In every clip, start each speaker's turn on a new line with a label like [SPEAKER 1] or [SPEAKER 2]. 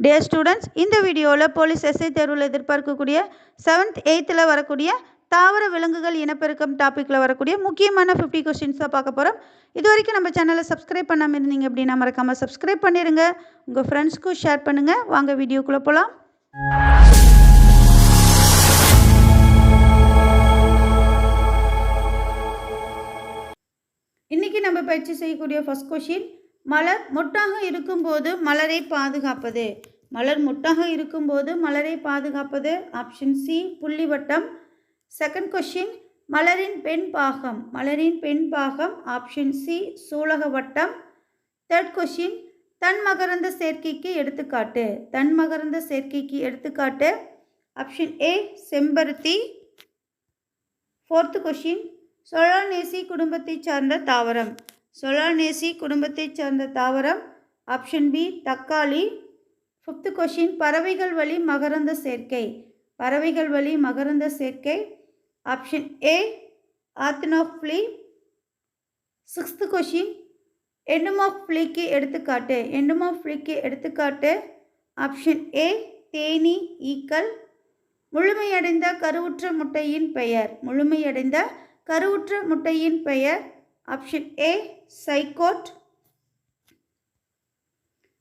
[SPEAKER 1] Dear students இந்த வீடியோவில் police SI தேர்வில் எதிர்பார்க்கக்கூடிய செவன்த் எயித்தில் வரக்கூடிய தாவர விலங்குகள் இனப்பெருக்கம் டாப்பிக்கில் வரக்கூடிய முக்கியமான ஃபிஃப்டி கொஸ்டின்ஸ் தான் பார்க்க போகிறோம் இது வரைக்கும் நம்ம சேனலை சப்ஸ்கிரைப் பண்ணாமல் இருந்தீங்க அப்படின்னா மறக்காமல் சப்ஸ்கிரைப் பண்ணிடுங்க உங்கள் ஃப்ரெண்ட்ஸ்க்கும் ஷேர் பண்ணுங்கள் வாங்க வீடியோக்குள்ளே போகலாம் இன்றைக்கி நம்ம பயிற்சி செய்யக்கூடிய ஃபஸ்ட் கொஷின் மலர் மொட்டாக இருக்கும்போது மலரை பாதுகாப்பது. மலர் மொட்டாக இருக்கும்போது மலரை பாதுகாப்பது. ஆப்ஷன் சி புள்ளிவட்டம். செகண்ட் கொஷின் மலரின் பெண் பாகம். மலரின் பெண் பாகம். ஆப்ஷன் சி சூலக வட்டம். தேர்ட் கொஷின் தன் மகரந்த சேர்க்கைக்கு எடுத்துக்காட்டு. தன் மகரந்த சேர்க்கைக்கு எடுத்துக்காட்டு. ஆப்ஷன் ஏ செம்பருத்தி. ஃபோர்த்து கொஷின் சொலானேசி குடும்பத்தைச் சார்ந்த தாவரம். சொலானேசி குடும்பத்தைச் சார்ந்த தாவரம் ஆப்ஷன் பி தக்காளி. ஃபிஃப்த்து கொஷின் பறவைகள் வழி மகரந்த சேர்க்கை. பறவைகள் வழி மகரந்த சேர்க்கை. ஆப்ஷன் ஏ ஆத்னோஃப்ளி சிக்ஸ்த்து கொஷின் எண்டுமோஃப்ளிக்கு எடுத்துக்காட்டு. எண்டுமோஃப்ளிக்கு எடுத்துக்காட்டு. ஆப்ஷன் ஏ தேனி ஈக்கல் முழுமையடைந்த கருவுற்ற முட்டையின் பெயர். முழுமையடைந்த கருவுற்ற முட்டையின் பெயர். Option A zygote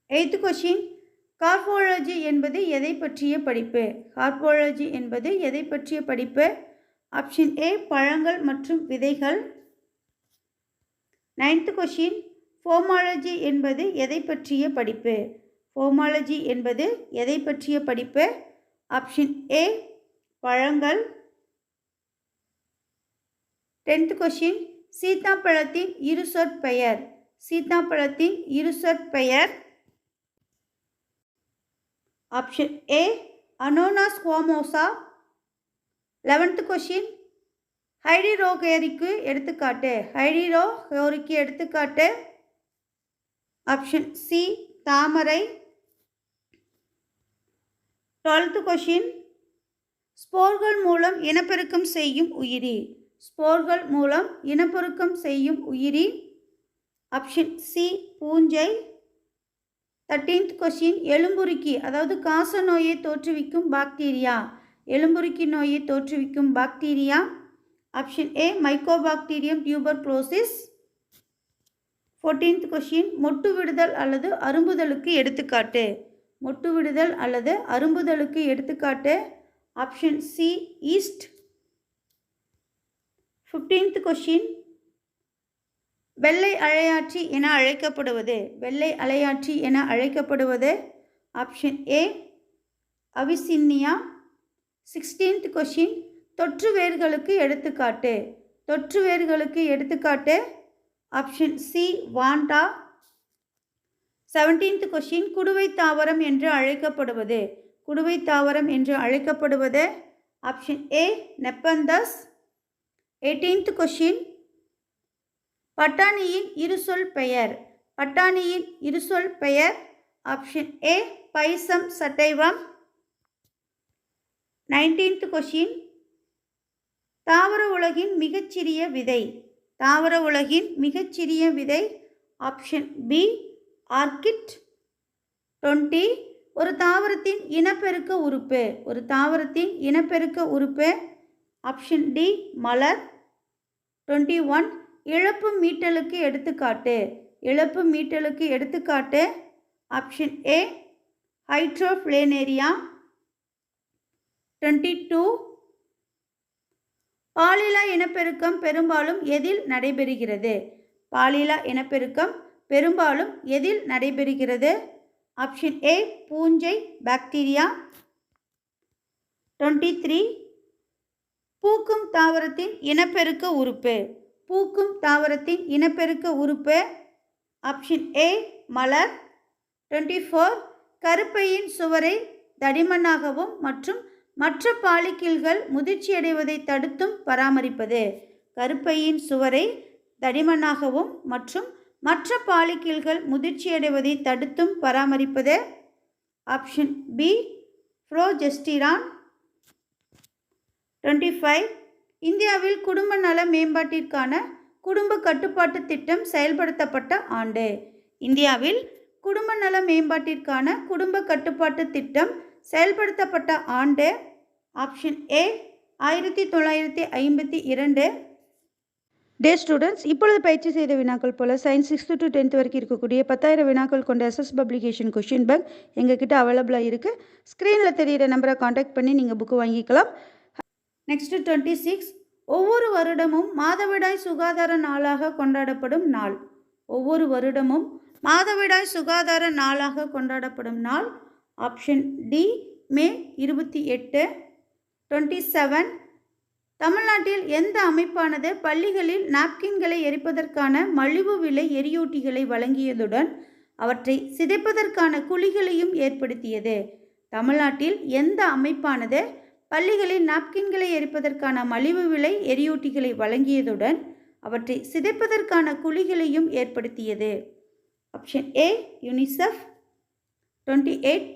[SPEAKER 1] eighth question carpology என்பது எதை பற்றிய படிப்பு? கார்போலஜி என்பது எதை பற்றிய படிப்பு? ஆப்ஷன் ஏ பழங்கள் மற்றும் விதைகள். நைன்த்து கொஷின் ஃபோமாலஜி என்பது எதை பற்றிய படிப்பு? ஃபோமாலஜி என்பது எதை பற்றிய படிப்பு? ஆப்ஷன் ஏ பழங்கள். டென்த்து கொஷின் சீத்தாப்பழத்தின் இரு சொற்பெயர் சீத்தாப்பழத்தின் இரு சொற்பெயர் ஆப்ஷன் ஏ அனோனாஸ் ஹோமோசா லெவன்த்து கொஷின் ஹைடிரோகேரிக்கு எடுத்துக்காட்டு. ஹைடிரோ ஹோரிக்கு எடுத்துக்காட்டு. ஆப்ஷன் சி தாமரை. டுவெல்த்து கொஷின் ஸ்போர்கள் மூலம் இனப்பெருக்கம் செய்யும் உயிரி. ஸ்போர்கள் மூலம் இனப்பெருக்கம் செய்யும் உயிரி. ஆப்ஷன் சி பூஞ்சை. தேர்ட்டீன்த் கொஷின் எலும்புருக்கி அதாவது காச நோயை தோற்றுவிக்கும் பாக்டீரியா. எலும்புருக்கி நோயை தோற்றுவிக்கும் bacteria. Option A Mycobacterium tuberculosis fourteenth question மொட்டு விடுதல் அல்லது அரும்புதலுக்கு எடுத்துக்காட்டு. மொட்டு விடுதல் அல்லது அரும்புதலுக்கு எடுத்துக்காட்டு. Option C yeast fifteenth question வெள்ளை அலையாற்றி என அழைக்கப்படுவது. வெள்ளை அலையாற்றி என அழைக்கப்படுவது. Option A அவிசின்னியா. சிக்ஸ்டீன்த் கொஷின் தொற்று வேர்களுக்கு எடுத்துக்காட்டு. தொற்று வேர்களுக்கு எடுத்துக்காட்டு. ஆப்ஷன் சி வாண்டா. செவன்டீன்த் கொஷின் குடுவை தாவரம் என்று அழைக்கப்படுவது. குடுவை தாவரம் என்று அழைக்கப்படுவது. Option A நெப்பந்தஸ். எயிட்டீன்த் கொஷின் பட்டாணியின் இருசொல் பெயர். பட்டாணியின் இருசொல் பெயர். Option A Pisum sativum. Nineteenth question தாவர உலகின் மிகச்சிறிய விதை. தாவர உலகின் மிகச்சிறிய விதை. Option B orchid twenty. ஒரு தாவரத்தின் இனப்பெருக்க உறுப்பு. ஒரு தாவரத்தின் இனப்பெருக்க உறுப்பு. ஆப்ஷன் டி மலர். டுவெண்ட்டி ஒன் இழப்பு மீட்டலுக்கு எடுத்துக்காட்டு. இழப்பு மீட்டலுக்கு எடுத்துக்காட்டு. ஆப்ஷன் ஏ ஹைட்ரோஃப்ளேனேரியா டுவெண்ட்டி டூ பாலிலா இனப்பெருக்கம் பெரும்பாலும் எதில் நடைபெறுகிறது? பாலிலா இனப்பெருக்கம் பெரும்பாலும் எதில் நடைபெறுகிறது? ஆப்ஷன் ஏ பூஞ்சை பாக்டீரியா டுவெண்ட்டி த்ரீ பூக்கும் தாவரத்தின் இனப்பெருக்க உறுப்பு. பூக்கும் தாவரத்தின் இனப்பெருக்க உறுப்பு. ஆப்ஷன் ஏ மலர். டுவெண்ட்டி ஃபோர் கருப்பையின் சுவரை தடிமனாகவும் மற்றும் மற்ற பாலிக்கில்கள் முதிர்ச்சியடைவதை தடுத்தும் பராமரிப்பது. கருப்பையின் சுவரை தடிமனாகவும் மற்றும் மற்ற பாலிக்கில்கள் முதிர்ச்சியடைவதை தடுத்தும் பராமரிப்பது. Option B progesterone twenty five. இந்தியாவில் குடும்ப நல மேம்பாட்டிற்கான குடும்ப கட்டுப்பாட்டு திட்டம் செயல்படுத்தப்பட்ட ஆண்டு. இந்தியாவில் குடும்ப நல மேம்பாட்டிற்கான குடும்ப கட்டுப்பாட்டு திட்டம் செயல்படுத்தப்பட்ட ஆண்டு. ஆப்ஷன் ஏ ஆயிரத்தி தொள்ளாயிரத்தி ஐம்பத்தி இரண்டு. டே ஸ்டூடெண்ட்ஸ் இப்பொழுது பயிற்சி செய்த வினாக்கள் போல் சயின்ஸ் சிக்ஸ்த்து டு டென்த் வரைக்கும் இருக்கக்கூடிய பத்தாயிரம் வினாக்கள் கொண்ட எஸ்எஸ் பப்ளிகேஷன் கொஷின் பேங்க் எங்ககிட்ட அவைலபிளாக இருக்குது ஸ்க்ரீனில் தெரிகிற நம்பரை காண்டாக்ட் பண்ணி நீங்கள் புக்கு வாங்கிக்கலாம். நெக்ஸ்ட்டு டுவெண்ட்டி சிக்ஸ் ஒவ்வொரு வருடமும் மாதவிடாய் சுகாதார நாளாக கொண்டாடப்படும் நாள். ஒவ்வொரு வருடமும் மாதவிடாய் சுகாதார நாளாக கொண்டாடப்படும் நாள். ஆப்ஷன் டி மே இருபத்தி எட்டு டுவெண்ட்டி செவன் தமிழ்நாட்டில் எந்த அமைப்பானது பள்ளிகளில் நாப்கின்களை எரிப்பதற்கான மலிவு விலை எரியூட்டிகளை வழங்கியதுடன் அவற்றை சிதைப்பதற்கான குழிகளையும் ஏற்படுத்தியது? தமிழ்நாட்டில் எந்த அமைப்பானது பள்ளிகளில் நாப்கின்களை எரிப்பதற்கான மலிவு விலை எரியூட்டிகளை வழங்கியதுடன் அவற்றை சிதைப்பதற்கான குழிகளையும் ஏற்படுத்தியது. Option A UNICEF twenty eight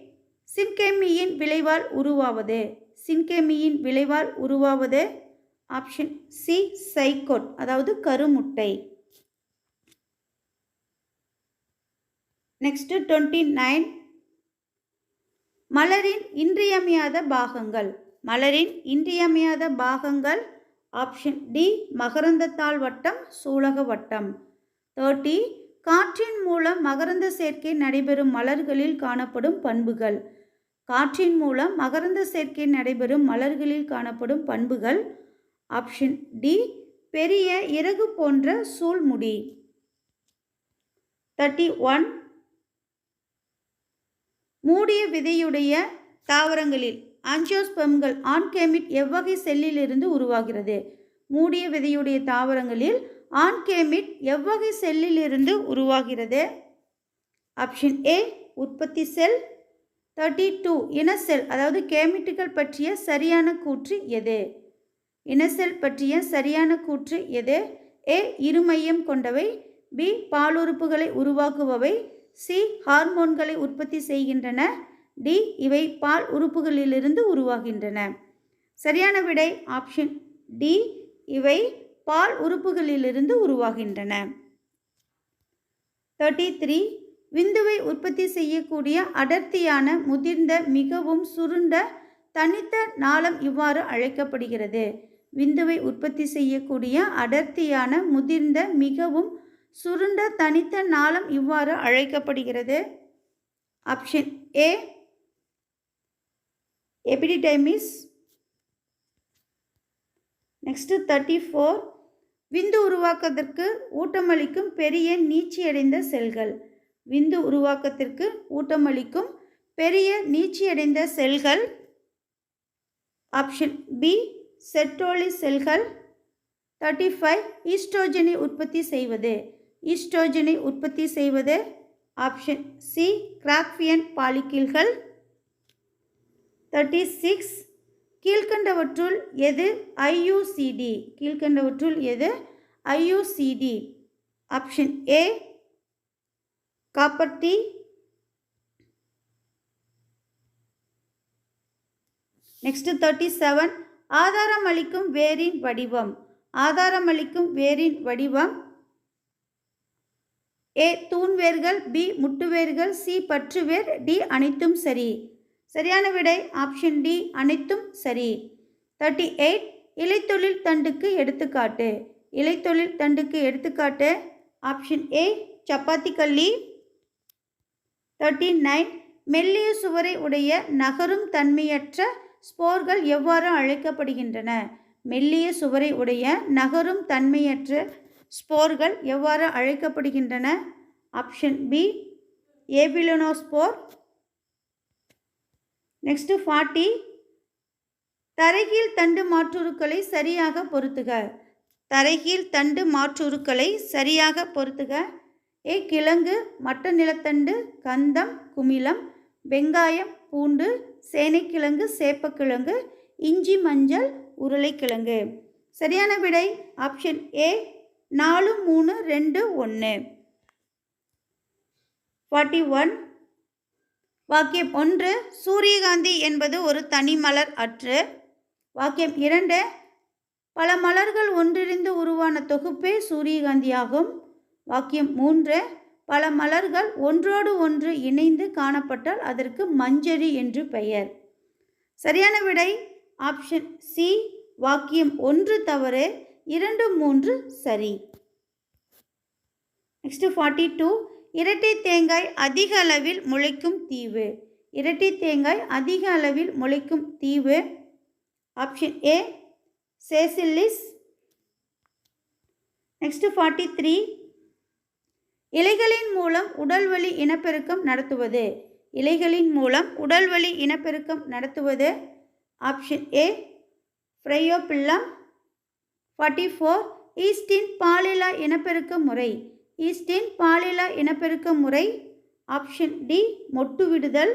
[SPEAKER 1] சின்கேமியின் விளைவால் உருவாவது. சின்கேமியின் விளைவால் உருவாவது. ஆப்ஷன் சி சைக்கோட் அதாவது கருமுட்டை. நெக்ஸ்ட்டு டுவெண்ட்டி நைன் மலரின் இன்றியமையாத பாகங்கள். மலரின் இன்றியமையாத பாகங்கள் ஆப்ஷன் டி மகரந்தத்தாள் வட்டம் சூலக வட்டம். தேர்ட்டி காற்றின் மூலம் மகரந்த சேர்க்கை நடைபெறும் மலர்களில் காணப்படும் பண்புகள். காற்றின் மூலம் மகரந்த சேர்க்கை நடைபெறும் மலர்களில் காணப்படும் பண்புகள். ஆப்ஷன் டி பெரிய இறகு போன்ற சூழ்முடி. தேர்ட்டி ஒன் மூடிய விதையுடைய தாவரங்களில் ஆஞ்சியோஸ்பெம்கள் ஆன்கேமிட் எவ்வகை செல்லிலிருந்து உருவாகிறது. மூடிய விதையுடைய தாவரங்களில் ஆன்கேமிட் எவ்வகை செல்லிலிருந்து உருவாகிறது? ஆப்ஷன் ஏ உற்பத்தி செல். தேர்ட்டி டூ இனசெல் அதாவது கேமிட்டுகள் பற்றிய சரியான கூற்று எது? இனசெல் பற்றிய சரியான கூற்று எது? ஏ இருமையம் கொண்டவை. பி பாலுறுப்புகளை உருவாக்குபவை. சி ஹார்மோன்களை உற்பத்தி செய்கின்றன. டி இவை பால் உறுப்புகளிலிருந்து உருவாகின்றன. சரியான விடை ஆப்ஷன் டி இவை பால் உறுப்புகளிலிருந்து உருவாகின்றன. தேர்ட்டி த்ரீ விந்துவை உற்பத்தி செய்யக்கூடிய அடர்த்தியான முதிர்ந்த மிகவும் சுருண்ட தனித்த நாளம் இவ்வாறு அழைக்கப்படுகிறது. விந்துவை உற்பத்தி செய்யக்கூடிய அடர்த்தியான முதிர்ந்த மிகவும் சுருண்ட தனித்த நாளம் இவ்வாறு அழைக்கப்படுகிறது. Option A epididymis next thirty four விந்து உருவாக்கத்திற்கு ஊட்டமளிக்கும் பெரிய நீச்சியடைந்த செல்கள். விந்து உருவாக்கத்திற்கு ஊட்டமளிக்கும் பெரிய நீச்சியடைந்த செல்கள். ஆப்ஷன் பி செட்டோலி செல்கள். தேர்ட்டி ஃபைவ் ஈஸ்ட்ரோஜனை உற்பத்தி செய்வது. ஈஸ்ட்ரோஜனை உற்பத்தி செய்வது. ஆப்ஷன் சி கிராக்ஃபியன் பாலிக்கில்கள் தேர்ட்டி சிக்ஸ் கீழ்கண்டவற்றுள் எது ஐயுசிடி கீழ்கண்டவற்றுள் எது? IUCD option A copper T next thirty seven ஆதாரம் அளிக்கும் வேரின் வடிவம். ஆதாரம் அளிக்கும் வேரின் வடிவம். ஏ தூண்வேர்கள் பி முட்டுவேர்கள் சி பற்றுவேர் டி அனைத்தும் சரி. சரியான விடை ஆப்ஷன் டி அனைத்தும் சரி. தேர்ட்டி எயிட் இலைத்தொழில் தண்டுக்கு எடுத்துக்காட்டு. இலைத்தொழில் தண்டுக்கு எடுத்துக்காட்டு. ஆப்ஷன் ஏ சப்பாத்தி கல்லி தேர்ட்டி நைன் மெல்லிய சுவரை உடைய நகரும் தன்மையற்ற ஸ்போர்கள் எவ்வாறு அழைக்கப்படுகின்றன? மெல்லிய சுவரை உடைய நகரும் தன்மையற்ற ஸ்போர்கள் எவ்வாறு அழைக்கப்படுகின்றன? Option B aplanospore. Next forty தரைகீழ் தண்டு மாற்றுருக்களை சரியாக பொருத்துக தரைகீழ் தண்டு மாற்றுருக்களை சரியாக பொருத்துக ஏ கிழங்கு மட்ட நிலத்தண்டு கந்தம் குமிழம் வெங்காயம் பூண்டு சேனைக்கிழங்கு சேப்பக்கிழங்கு இஞ்சி மஞ்சள் உருளைக்கிழங்கு. சரியான விடை ஆப்ஷன் ஏ நாலு மூணு ரெண்டு ஒன்று ஃபார்ட்டி ஒன் வாக்கியம் ஒன்று சூரியகாந்தி என்பது ஒரு தனி மலர் அற்று. வாக்கியம் இரண்டு பல மலர்கள் ஒன்றிணைந்து உருவான தொகுப்பே சூரியகாந்தியாகும். வாக்கியம் மூன்று பல மலர்கள் ஒன்றோடு ஒன்று இணைந்து காணப்பட்டால் அதற்கு மஞ்சரி என்று பெயர். சரியான விடை ஆப்ஷன் சி வாக்கியம் ஒன்று தவறு இரண்டு மூன்று சரி. நெக்ஸ்ட் ஃபார்ட்டி டூ இரட்டை தேங்காய் அதிக அளவில் முளைக்கும் தீவு. இரட்டை தேங்காய் அதிக அளவில் முளைக்கும் தீவு. Option A Seychelles next forty three இலைகளின் மூலம் உடல்வலி இனப்பெருக்கம் நடத்துவது. இலைகளின் மூலம் உடல்வலி இனப்பெருக்கம் நடத்துவது. Option A Bryophyllum forty four ஈஸ்டின் பாலிலா இனப்பெருக்க முறை. ஈஸ்டின் பாலிலா இனப்பெருக்க முறை ஆப்ஷன் டி மொட்டு விடுதல்.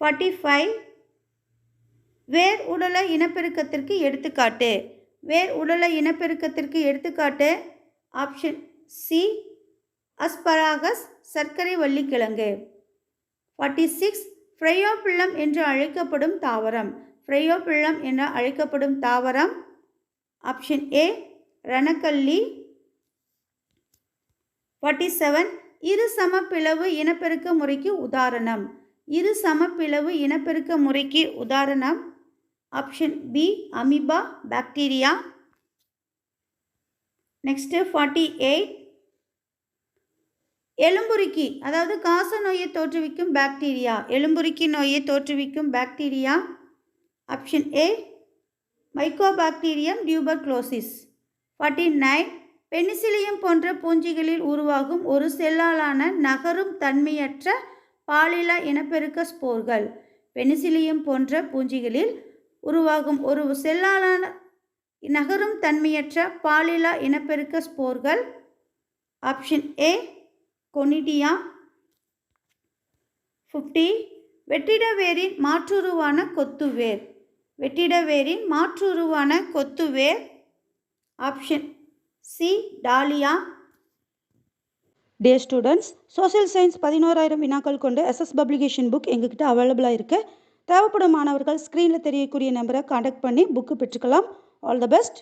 [SPEAKER 1] ஃபார்ட்டி ஃபைவ் வேர் உடல இனப்பெருக்கத்திற்கு எடுத்துக்காட்டு. வேர் உடல இனப்பெருக்கத்திற்கு எடுத்துக்காட்டு. ஆப்ஷன் சி அஸ்பராகஸ் சர்க்கரை வள்ளிக்கிழங்கு. ஃபார்ட்டி சிக்ஸ் ஃப்ரையோபிள்ளம் என்று அழைக்கப்படும் தாவரம். ஃப்ரையோபிள்ளம் என அழைக்கப்படும் தாவரம். ஆப்ஷன் ஏ ரணக்கல்லி. ஃபார்ட்டி செவன் இரு சமப்பிளவு இனப்பெருக்க முறைக்கு உதாரணம். இரு சமப்பிளவு இனப்பெருக்க முறைக்கு உதாரணம். Option B amoeba bacteria next forty eight எலும்புருக்கி அதாவது காச நோயை தோற்றுவிக்கும் பாக்டீரியா எலும்புருக்கி நோயை தோற்றுவிக்கும் bacteria option A Mycobacterium tuberculosis forty nine Penicillium போன்ற பூஞ்சிகளில் உருவாகும் ஒரு செல்லாலான நகரும் தன்மையற்ற பாலிலா இனப்பெருக்க ஸ்போர்கள். பெனிசிலியம் போன்ற பூஞ்சிகளில் உருவாகும் ஒரு செல்லாலான நகரும் தன்மையற்ற பாலிலா இனப்பெருக்க ஸ்போர்கள். Option A conidia. ஃபிஃப்டி வெற்றிடவேரின் மாற்றுருவான கொத்துவேர். வெற்றிடவேரின் மாற்றுருவான கொத்துவேர். Option C dahlia.
[SPEAKER 2] Dear students social science பதினோராயிரம் வினாக்கள் கொண்டு எஸ்எஸ் பப்ளிகேஷன் புக் எங்ககிட்ட அவைலபிளாக இருக்குது தேவைப்படும் மாணவர்கள் ஸ்க்ரீனில் தெரியக்கூடிய நம்பரை காண்டாக்ட் பண்ணி புக்கு பெற்றுக்கலாம். All the best